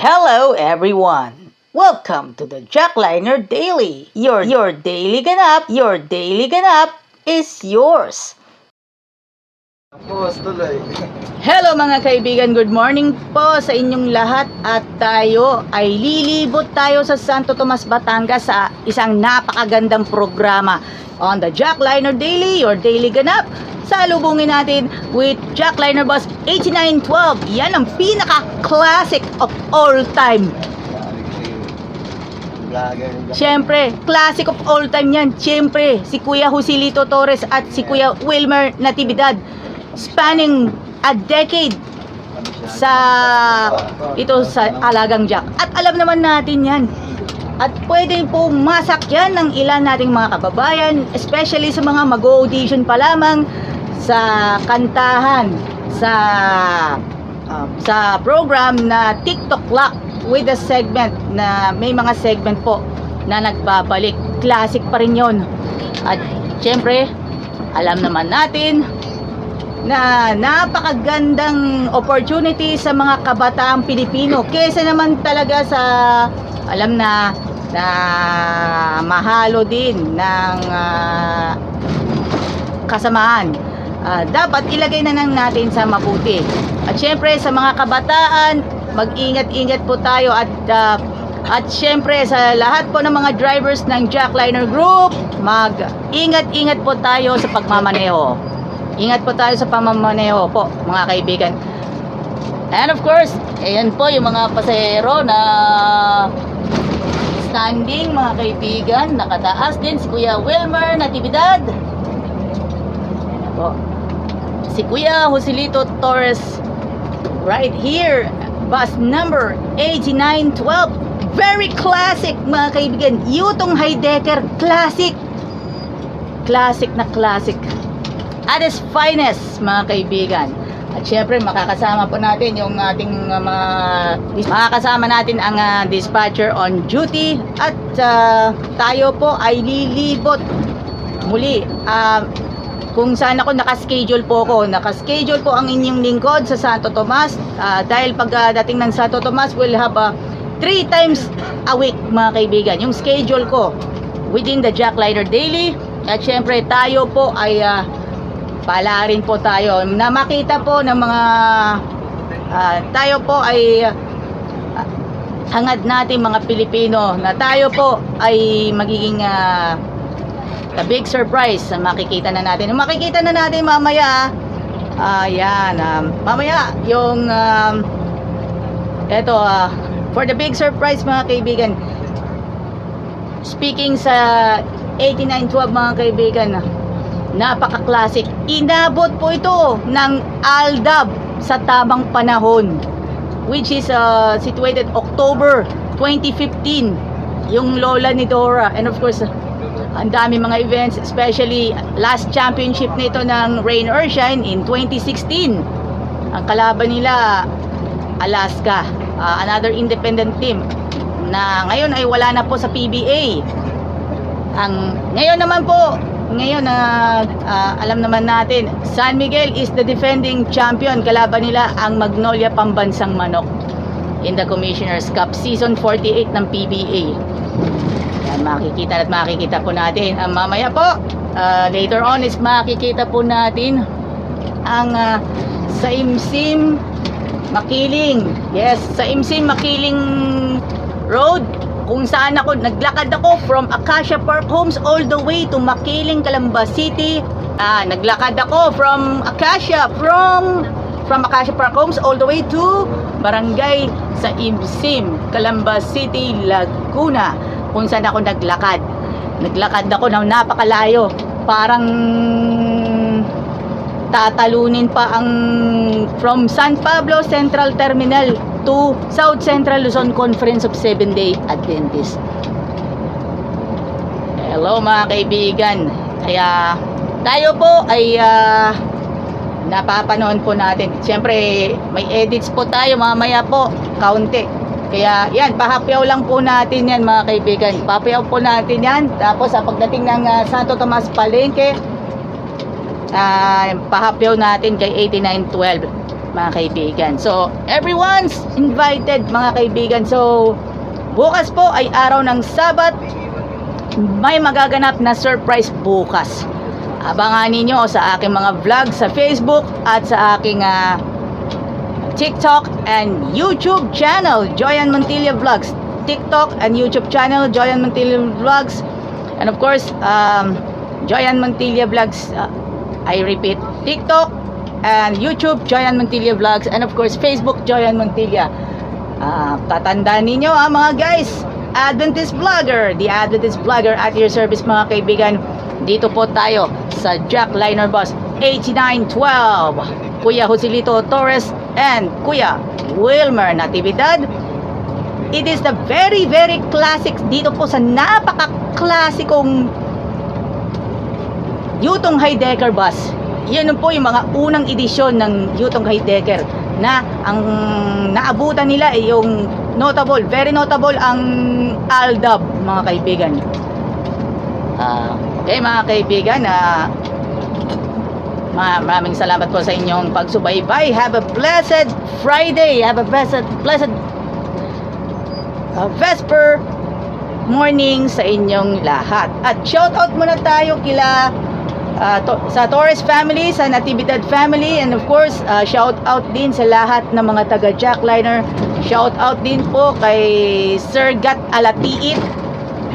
Hello everyone! Welcome to the Jackliner Daily. Your your daily ganap, your daily ganap is yours. Tapos tuloy. Hello mga kaibigan, good morning po sa inyong lahat at tayo ay lilibot tayo sa Santo Tomas, Batangas sa isang napakagandang programa on the Jackliner Daily, your daily ganap. Salubungin natin with Jackliner Bus 8912. Yan ang pinaka-classic of all time. Siyempre, classic of all time yan. Siyempre, si Kuya Joselito Torres at si Kuya Wilmer Natividad. Spanning a decade sa ito sa Alagang Jack. At alam naman natin yan. At pwede po masakyan ng ilan nating mga kababayan, especially sa mga mag-audition pa lamang sa kantahan, sa um, sa program na TikTok Lock with a segment na may mga segment po na nagbabalik. Classic pa rin yon. At syempre, alam naman natin na napakagandang opportunity sa mga kabataang Pilipino kesa naman talaga sa alam na na mahalo din ng ah, kasamaan. Ah, dapat ilagay na lang natin sa mabuti. At syempre sa mga kabataan, mag-ingat-ingat po tayo at ah, at syempre sa lahat po ng mga drivers ng Jackliner Group, mag-ingat-ingat po tayo sa pagmamaneho. Ingat po tayo sa pamamaneho po, mga kaibigan. And of course, ayan po yung mga pasahero na standing, mga kaibigan. Nakataas din si Kuya Wilmer Natividad. Ayan po. Si Kuya Joselito Torres right here. Bus number 8912. Very classic, mga kaibigan. Yutong Heidecker, classic. Classic na classic at its finest, mga kaibigan. At syempre, makakasama po natin yung ating uh, mga makakasama natin ang uh, dispatcher on duty at uh, tayo po ay lilibot muli. Uh, kung saan ako nakaschedule po ako, nakaschedule po ang inyong lingkod sa Santo Tomas uh, dahil pagdating ng Santo Tomas we'll have uh, three times a week mga kaibigan. Yung schedule ko within the Jackliner Daily at syempre tayo po ay uh, pala rin po tayo na makita po ng mga ah, tayo po ay ah, hangad natin mga Pilipino na tayo po ay magiging ah, the big surprise na makikita na natin. Makikita na natin mamaya ah yan, um, mamaya yung um, eto ah, for the big surprise mga kaibigan speaking sa 8912 mga kaibigan napaka-classic. Inabot po ito ng Aldab sa tamang panahon which is uh, situated October 2015 yung lola ni Dora and of course ang dami mga events especially last championship nito ng Rain or Shine in 2016 ang kalaban nila Alaska uh, another independent team na ngayon ay wala na po sa PBA ang ngayon naman po ngayon na ah, alam naman natin, San Miguel is the defending champion. Kalaban nila ang Magnolia Pambansang Manok in the Commissioner's Cup Season 48 ng PBA. Yan, makikita at makikita po natin. Ang mamaya po, ah, later on is makikita po natin ang ah, sa Imsim Makiling. Yes, sa Imsim Makiling Road kung saan ako naglakad ako from Acacia Park Homes all the way to Makiling, Calamba City. Ah, naglakad ako from Acacia from from Acacia Park Homes all the way to Barangay sa Imsim, Calamba City, Laguna. Kung saan ako naglakad. Naglakad ako ng napakalayo. Parang tatalunin pa ang from San Pablo Central Terminal to South Central Luzon Conference of Seven Day Adventist. Hello mga kaibigan. Kaya tayo po ay ah, napapanood po natin. Siyempre may edits po tayo mamaya po. Kaunti. Kaya yan, pahapyaw lang po natin yan mga kaibigan. Pahapyaw po natin yan. Tapos sa pagdating ng ah, Santo Tomas Palengke, uh, pahapyaw natin kay 8912 mga kaibigan. So, everyone's invited mga kaibigan. So, bukas po ay araw ng Sabat. May magaganap na surprise bukas. Abangan ninyo sa aking mga vlog sa Facebook at sa aking ah, TikTok and YouTube channel, Joyan Montilla Vlogs. TikTok and YouTube channel, Joyan Montilla Vlogs. And of course, um, Joyan Montilla Vlogs. uh, I repeat, TikTok and YouTube, Joyan Montilla Vlogs. And of course, Facebook, Joyan Montilla. Ah, tatandaan ninyo ah, mga guys. Adventist Vlogger, the Adventist Vlogger at your service mga kaibigan. Dito po tayo sa Jack Liner Bus 8912. Kuya Joselito Torres and Kuya Wilmer Natividad. It is the very very classic dito po sa napaka-klasikong Yutong Heidecker bus. Yan po yung mga unang edisyon ng Yutong Heidecker na ang naabutan nila ay yung notable, very notable ang Aldab mga kaibigan. Ah, okay mga kaibigan, ma- maraming salamat po sa inyong pagsubaybay. Have a blessed Friday. Have a blessed blessed uh, Vesper morning sa inyong lahat. At shout out muna tayo kila uh, to- sa Torres family, sa Natividad family, and of course, uh, shout out din sa lahat ng mga taga Jackliner. Shout out din po kay Sir Gat Alatiit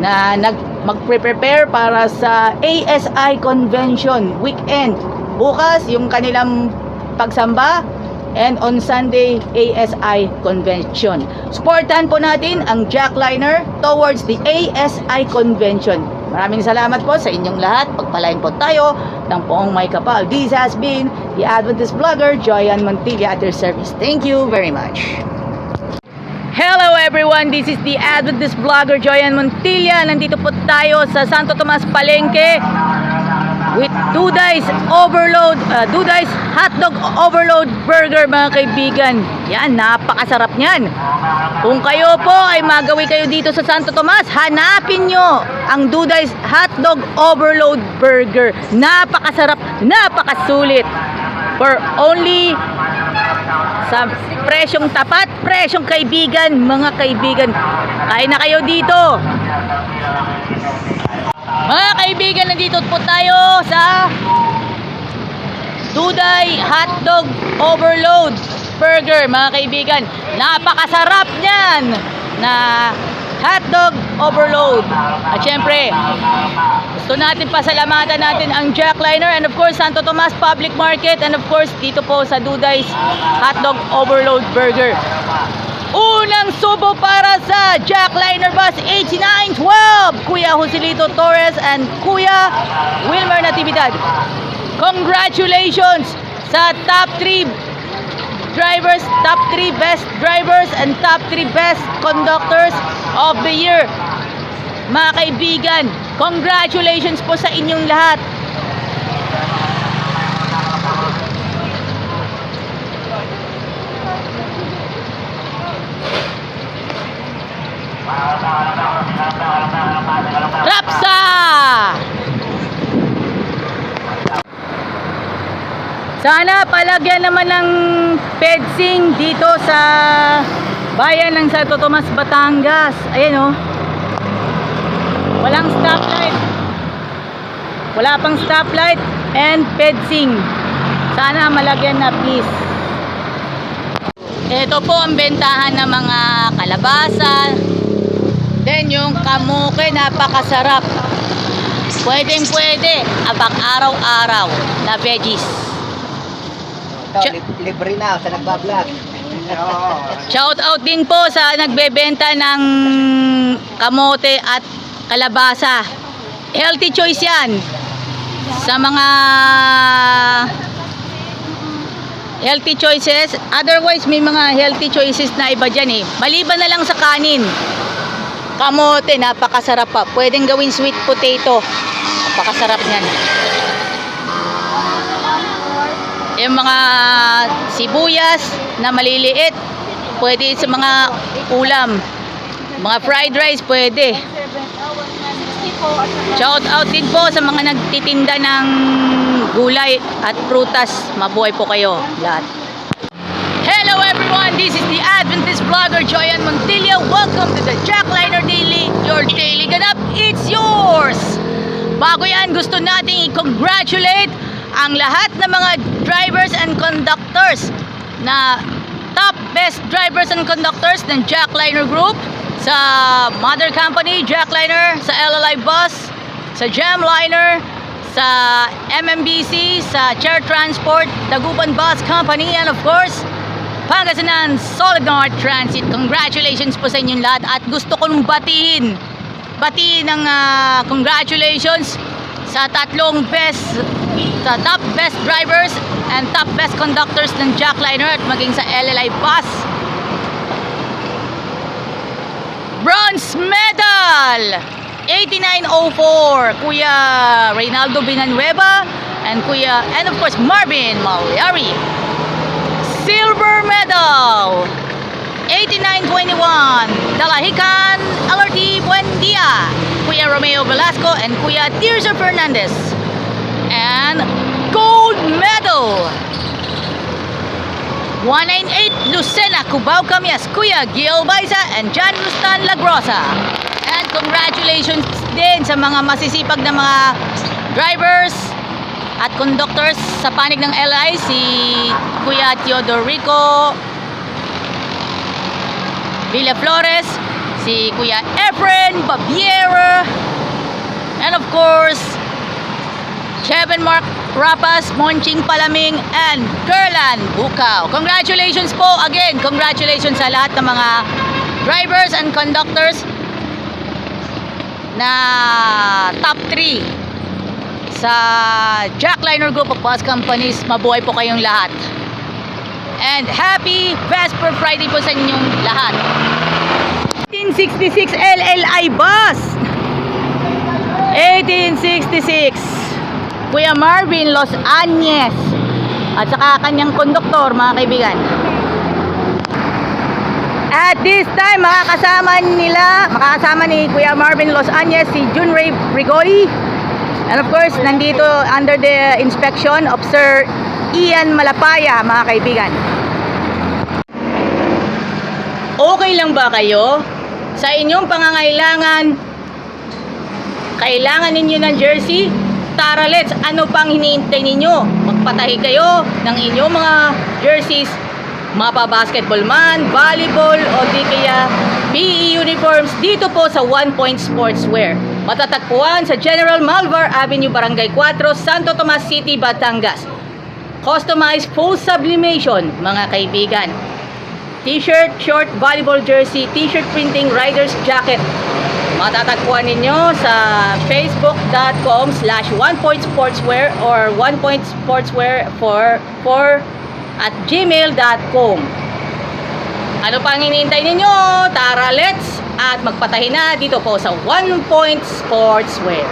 na nag magpre-prepare para sa ASI convention weekend. Bukas yung kanilang pagsamba and on Sunday ASI convention. Supportan po natin ang Jackliner towards the ASI convention. Maraming salamat po sa inyong lahat. Pagpalain po tayo ng poong may kapal. This has been the Adventist vlogger Joyan Montilla at your service. Thank you very much. Hello everyone, this is the Adventist vlogger Joyan Montilla. Nandito po tayo sa Santo Tomas Palengke with Duday's Overload, uh, Duday's Hotdog Overload Burger mga kaibigan. Yan, napakasarap niyan. Kung kayo po ay magawi kayo dito sa Santo Tomas, hanapin nyo ang Duday's Hotdog Overload Burger. Napakasarap, napakasulit. For only sa presyong tapat, presyong kaibigan, mga kaibigan. Kain na kayo dito. Mga kaibigan, nandito po tayo sa Duday Hotdog Overload Burger, mga kaibigan. Napakasarap niyan na hotdog overload. At syempre, gusto natin pasalamatan natin ang Jackliner and of course Santo Tomas Public Market and of course dito po sa Duday's Hotdog Overload Burger. Unang subo para sa Jackliner Bus 8912, Kuya Joselito Torres and Kuya Wilmer Natividad. Congratulations sa top 3 drivers, top 3 best drivers and top 3 best conductors of the year. Mga kaibigan, congratulations po sa inyong lahat. Rapsa! Sana palagyan naman ng fencing dito sa bayan ng Santo Tomas, Batangas. Ayan oh. Walang stoplight. Wala pang stoplight and fencing. Sana malagyan na please. Ito po ang bentahan ng mga kalabasa. Then yung kamuke napakasarap. Pwedeng pwede. Abang araw-araw na veggies. Ito, Siya- lib- libre na sa nagbablog. Shout out din po sa nagbebenta ng kamote at kalabasa. Healthy choice yan. Sa mga healthy choices. Otherwise, may mga healthy choices na iba dyan eh. Maliban na lang sa kanin. Kamote, napakasarap pa. Pwedeng gawin sweet potato. Napakasarap yan. Yung mga sibuyas na maliliit, pwede sa mga ulam. Mga fried rice, pwede. Shout out din po sa mga nagtitinda ng gulay at prutas. Mabuhay po kayo lahat. everyone, this is the Adventist vlogger Joyan Montilla. Welcome to the Jackliner Daily, your daily ganap. It's yours! Bago yan, gusto nating i-congratulate ang lahat ng mga drivers and conductors na top best drivers and conductors ng Jackliner Group sa mother company Jackliner, sa LLI Bus, sa Jamliner, sa MMBC, sa Chair Transport, Dagupan Bus Company, and of course, Pangasinan Solid North Transit. Congratulations po sa inyong lahat at gusto kong batiin batiin ng ah, congratulations sa tatlong best sa top best drivers and top best conductors ng Jackliner at maging sa LLI Bus. Bronze medal! 8904 Kuya Reynaldo Binanueva and Kuya and of course Marvin Malyari. Silver medal 8921 Dalahican LRT Buendia Kuya Romeo Velasco and Kuya Tirso Fernandez. And gold medal. 198 Lucena Cubao Camias Kuya Gil Baiza and John Rustan Lagrosa. And congratulations din sa mga masisipag na mga drivers at conductors sa panig ng LI si Kuya Teodorico Villa Flores, si Kuya Efren Babiera, and of course, Kevin Mark Rapas, Monching Palaming, and Gerlan Bukaw. Congratulations po again. Congratulations sa lahat ng mga drivers and conductors na top 3 sa Jackliner Group of Bus Companies. Mabuhay po kayong lahat. And happy Vesper Friday po sa inyong lahat. 1866 LLI bus. 1866. Kuya Marvin Los Angeles. At saka kanyang konduktor, mga kaibigan. At this time, makakasama nila, makakasama ni Kuya Marvin Los Angeles si Junray Rigoli. And of course, nandito under the inspection of Sir Ian Malapaya, mga kaibigan. Okay lang ba kayo? Sa inyong pangangailangan, kailangan ninyo ng jersey? Tara, let's! Ano pang hinihintay ninyo? Magpatahi kayo ng inyong mga jerseys, mapa basketball man, volleyball, o di kaya PE uniforms dito po sa One Point Sportswear. Matatagpuan sa General Malvar Avenue, Barangay 4, Santo Tomas City, Batangas. Customized full sublimation, mga kaibigan. T-shirt, short, volleyball jersey, t-shirt printing, rider's jacket. Matatagpuan ninyo sa facebook.com slash onepointsportswear or onepointsportswear for, for at gmail.com Ano pang hinihintay ninyo? Tara, let's! At magpatahin na dito po sa One Point Sportswear.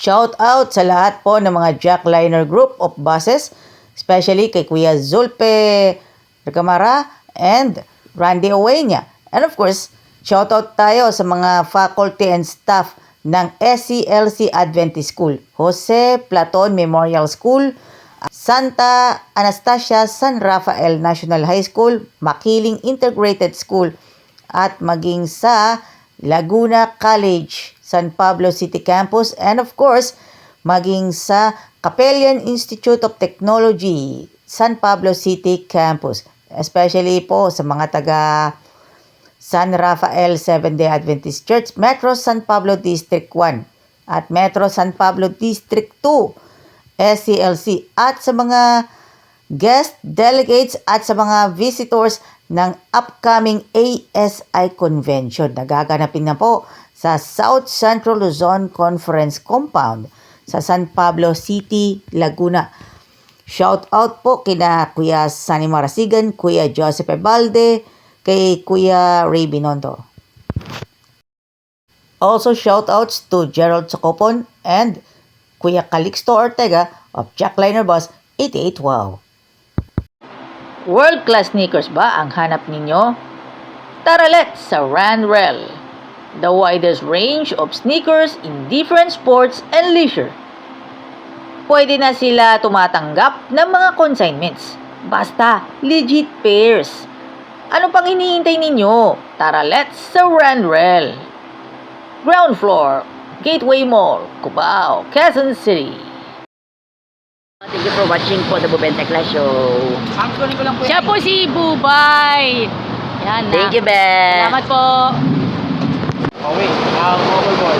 Shout out sa lahat po ng mga Jackliner Group of Buses, especially kay Kuya Zulpe Recamara and Randy Owenia. And of course, shout out tayo sa mga faculty and staff ng SCLC Adventist School, Jose Platon Memorial School, Santa Anastasia San Rafael National High School, Makiling Integrated School, at maging sa Laguna College, San Pablo City Campus, and of course, maging sa Capellan Institute of Technology, San Pablo City Campus. Especially po sa mga taga San Rafael Seventh-day Adventist Church, Metro San Pablo District 1 at Metro San Pablo District 2, SCLC at sa mga guest delegates at sa mga visitors ng upcoming ASI Convention na gaganapin na po sa South Central Luzon Conference Compound sa San Pablo City, Laguna. Shout out po kina Kuya Sunny Marasigan, Kuya Joseph Ebalde, kay Kuya Ray Binondo. Also shout outs to Gerald Sacopon and Kuya Calixto Ortega of Jackliner Bus 8812. World-class sneakers ba ang hanap ninyo? Tara let's sa Randrel, the widest range of sneakers in different sports and leisure. Pwede na sila tumatanggap ng mga consignments. Basta, legit pairs. Ano pang hinihintay ninyo? Tara, let's surrender. Ground floor, Gateway Mall, Cubao, Quezon City. Thank you for watching po the Bubente Clash Show. Ko lang po Siya po si Bubay. Yan na. Thank you, Ben. Salamat po. Oh, wait. Ang mobile boy.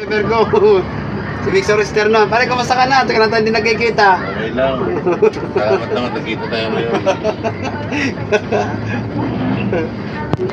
Never go. Si Victor Esterno. Pare, kumusta ka na? Ito ka na tayo hindi nagkikita. Okay lang. Salamat naman, nagkita tayo ngayon.